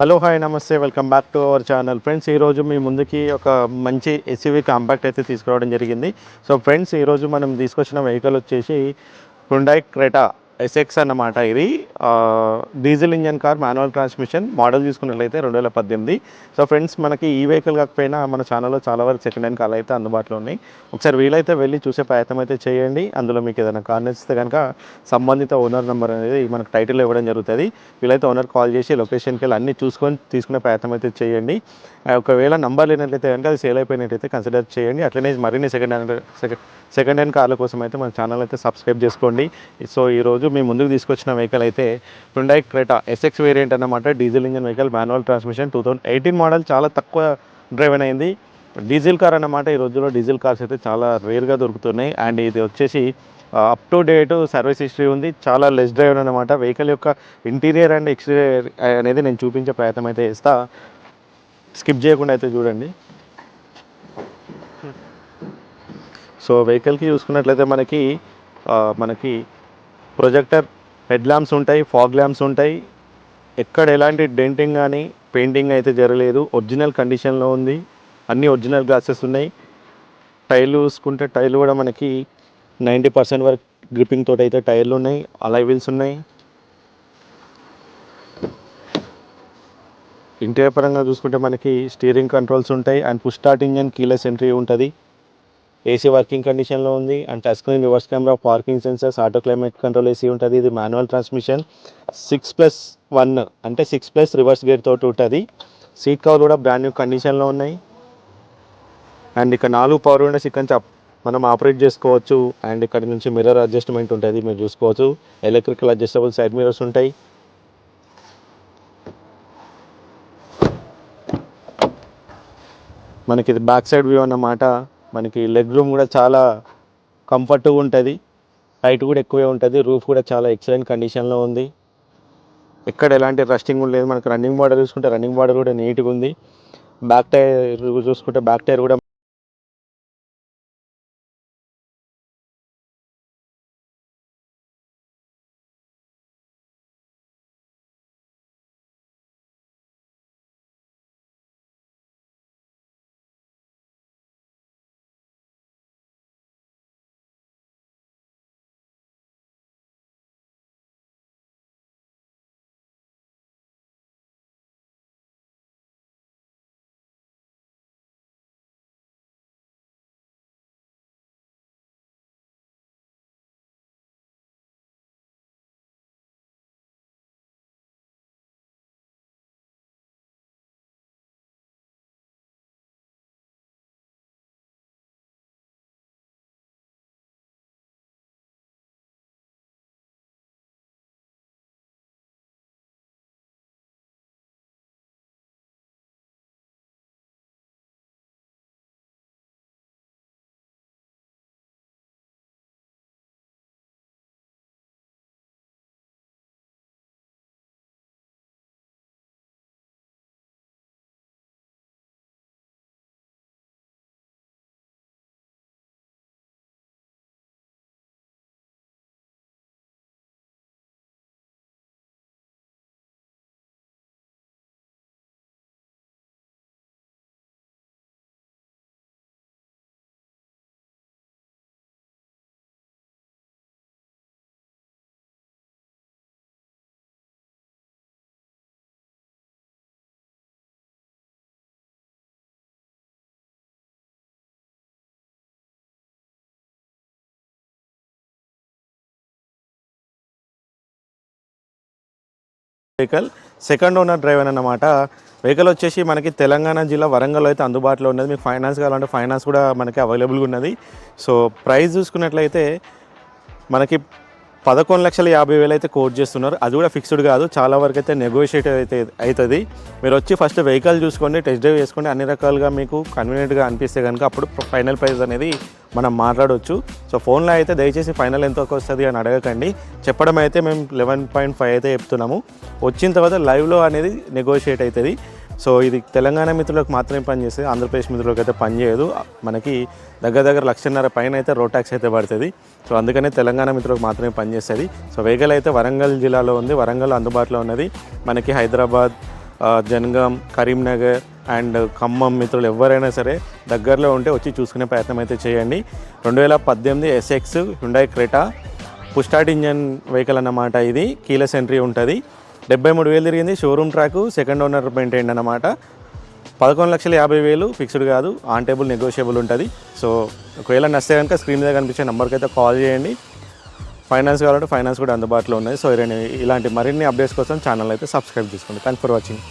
Hello hi namaste. Welcome back to our channel. Friends ఈరోజు మీ ముందుకి ఒక మంచి ఎస్యూవీ కాంపాక్ట్ అయితే తీసుకురావడం జరిగింది. సో ఫ్రెండ్స్ ఈరోజు మనం తీసుకొచ్చిన వెహికల్ వచ్చేసి హుండాయ్ క్రెటా ఎస్ఎక్స్ అన్నమాట ఇది. Diesel engine car manual transmission model చూసుకున్నట్లయితే రెండు వేల పద్దెనిమిది. సో ఫ్రెండ్స్ మనకి ఈ వెహికల్ కాకపోయినా మన ఛానల్లో చాలా వరకు సెకండ్ హ్యాండ్ కార్లు అయితే అందుబాటులో ఉన్నాయి. ఒకసారి వీలైతే వెళ్ళి చూసే ప్రయత్నం అయితే చేయండి. అందులో మీకు ఏదైనా కార్ నచ్చితే కనుక సంబంధిత ఓనర్ నెంబర్ అనేది మనకు టైటిల్ ఇవ్వడం జరుగుతుంది. వీలైతే ఓనర్ కాల్ చేసి లొకేషన్కి వెళ్ళి అన్ని చూసుకొని తీసుకునే ప్రయత్నం అయితే చేయండి. ఒకవేళ నంబర్ లేనట్లయితే కనుక అది సేల్ అయిపోయినట్టయితే కన్సిడర్ చేయండి. అట్లనే మరిన్ని second hand second second hand కార్ల కోసం అయితే మన ఛానల్ అయితే సబ్స్క్రైబ్ చేసుకోండి. సో ఈరోజు మీ ముందుకు తీసుకొచ్చిన వెహికల్ అయితే హుండై క్రెటా ఎస్ఎక్స్ వేరియంట్ అన్నమాట. Diesel engine vehicle manual transmission two thousand eighteen model చాలా తక్కువ డ్రైవెన్ అయింది. డీజిల్ కార్ అన్నమాట ఈ రోజుల్లో డీజిల్ కార్స్ అయితే చాలా రేర్గా దొరుకుతున్నాయి. అండ్ ఇది వచ్చేసి up to date service history ఉంది. చాలా లెస్ డ్రైవ్ అనమాట వెహికల్ యొక్క ఇంటీరియర్ అండ్ ఎక్స్టీరియర్ అనేది నేను చూపించే ప్రయత్నం అయితే ఇస్తా స్కిప్ చేయకుండా అయితే చూడండి. సో వెహికల్కి చూసుకున్నట్లయితే మనకి uh, మనకి ప్రొజెక్టర్ హెడ్ ల్యాంప్స్ ఉంటాయి ఫాగ్ ల్యాంప్స్ ఉంటాయి. ఎక్కడ ఎలాంటి డెంటింగ్ కానీ పెయింటింగ్ అయితే జరగలేదు. ఒరిజినల్ కండిషన్లో ఉంది. అన్ని ఒరిజినల్ గ్లాసెస్ ఉన్నాయి. టైర్లు చూసుకుంటే టైర్లు కూడా మనకి నైంటీ పర్సెంట్ వరకు గ్రిప్పింగ్ తోటి అయితే టైర్లు ఉన్నాయి. అలై వీల్స్ ఉన్నాయి. ఇంటీరియర్ పరంగా చూసుకుంటే మనకి స్టీరింగ్ కంట్రోల్స్ ఉంటాయి. And push start engine keyless entry ఉంటుంది. ఏసీ వర్కింగ్ కండిషన్లో ఉంది. And touch screen reverse camera parking sensors auto climate control AC ఉంటుంది. ఇది manual transmission six plus one అంటే సిక్స్ ప్లస్ రివర్స్ గేర్ తోటి ఉంటుంది. సీట్ కవర్ కూడా బ్రాండ్ న్యూ కండిషన్లో ఉన్నాయి. అండ్ ఇక్కడ నాలుగు పవర్ విండోస్ ఇక్కడ నుంచి మనం ఆపరేట్ చేసుకోవచ్చు. అండ్ ఇక్కడ నుంచి మిర్రర్ అడ్జస్ట్మెంట్ ఉంటుంది. మీరు చూసుకోవచ్చు. ఎలక్ట్రికల్ అడ్జస్టబుల్ సైడ్ మిర్రర్స్ ఉంటాయి. మనకి ఇది బ్యాక్ సైడ్ వ్యూ అన్నమాట. మనకి లెగ్ రూమ్ కూడా చాలా కంఫర్ట్గా ఉంటుంది. హైట్ కూడా ఎక్కువే ఉంటుంది. రూఫ్ కూడా చాలా ఎక్సలెంట్ కండిషన్లో ఉంది. ఎక్కడ ఎలాంటి రస్టింగ్ లేదు. మనకి రన్నింగ్ బార్డర్ చూసుకుంటే రన్నింగ్ బార్డర్ కూడా నీట్గా ఉంది. బ్యాక్ టైర్ చూసుకుంటే బ్యాక్ టైర్ కూడా వెహికల్ సెకండ్ ఓనర్ డ్రైవర్ అన్నమాట. వెహికల్ వచ్చేసి మనకి తెలంగాణ జిల్లా వరంగల్ అయితే అందుబాటులో ఉన్నది. మీకు ఫైనాన్స్ కావాలంటే ఫైనాన్స్ కూడా మనకి అవైలబుల్గా ఉన్నది. సో ప్రైస్ చూసుకున్నట్లయితే మనకి పదకొండు లక్షల యాభై వేలు అయితే కోట్ చేస్తున్నారు. అది కూడా ఫిక్స్డ్ కాదు. చాలా వరకు అయితే నెగోషియేట్ అయితే అవుతుంది మీరు వచ్చి ఫస్ట్ వెహికల్ చూసుకోండి టెస్ట్ డ్రైవ్ చేసుకోండి అన్ని రకాలుగా మీకు కన్వీనియంట్గా అనిపిస్తే కనుక అప్పుడు ఫైనల్ ప్రైస్ అనేది మనం మాట్లాడవచ్చు సో ఫోన్లో అయితే దయచేసి ఫైనల్ ఎంత వస్తుంది అని అడగకండి. చెప్పడం అయితే మేము లెవెన్ పాయింట్ ఫైవ్ అయితే చెప్తున్నాము. వచ్చిన తర్వాత లైవ్లో అనేది నెగోషియేట్ అవుతుంది సో ఇది తెలంగాణ మిత్రులకు మాత్రమే పనిచేస్తుంది ఆంధ్రప్రదేశ్ మిత్రులకు అయితే పనిచేయదు. మనకి దగ్గర దగ్గర లక్షన్నర పైన అయితే రోడ్ ట్యాక్స్ అయితే పడుతుంది. సో అందుకనే తెలంగాణ మిత్రులకు మాత్రమే పనిచేస్తుంది. సో వెహికల్ అయితే వరంగల్ జిల్లాలో ఉంది వరంగల్ అందుబాటులో ఉన్నది. మనకి హైదరాబాద్ జనగం జనగాం కరీంనగర్ అండ్ ఖమ్మం మిత్రులు ఎవరైనా సరే దగ్గరలో ఉంటే వచ్చి చూసుకునే ప్రయత్నం అయితే చేయండి. రెండు వేల పద్దెనిమిది SX Hyundai Creta push start engine vehicle అన్నమాట ఇది. కీలెస్ ఎంట్రీ ఉంటుంది. డెబ్బై మూడు వేలు తిరిగింది. Showroom track second owner maintain అన్నమాట పదకొండు లక్షల యాభై వేలు ఫిక్స్డ్ కాదు ఆన్ టేబుల్ నెగోషియబుల్ ఉంటుంది. సో ఒకవేళ నచ్చితే కనుక స్క్రీన్ మీద కనిపించే నెంబర్కి అయితే కాల్ చేయండి. ఫైనాన్స్ కావాలంటే ఫైనాన్స్ కూడా అందుబాటులో ఉన్నాయి సో ఇలాంటి ఇలాంటి మరిన్ని అప్డేట్స్ కోసం ఛానల్ అయితే సబ్స్క్రైబ్ చేసుకోండి. Thanks for watching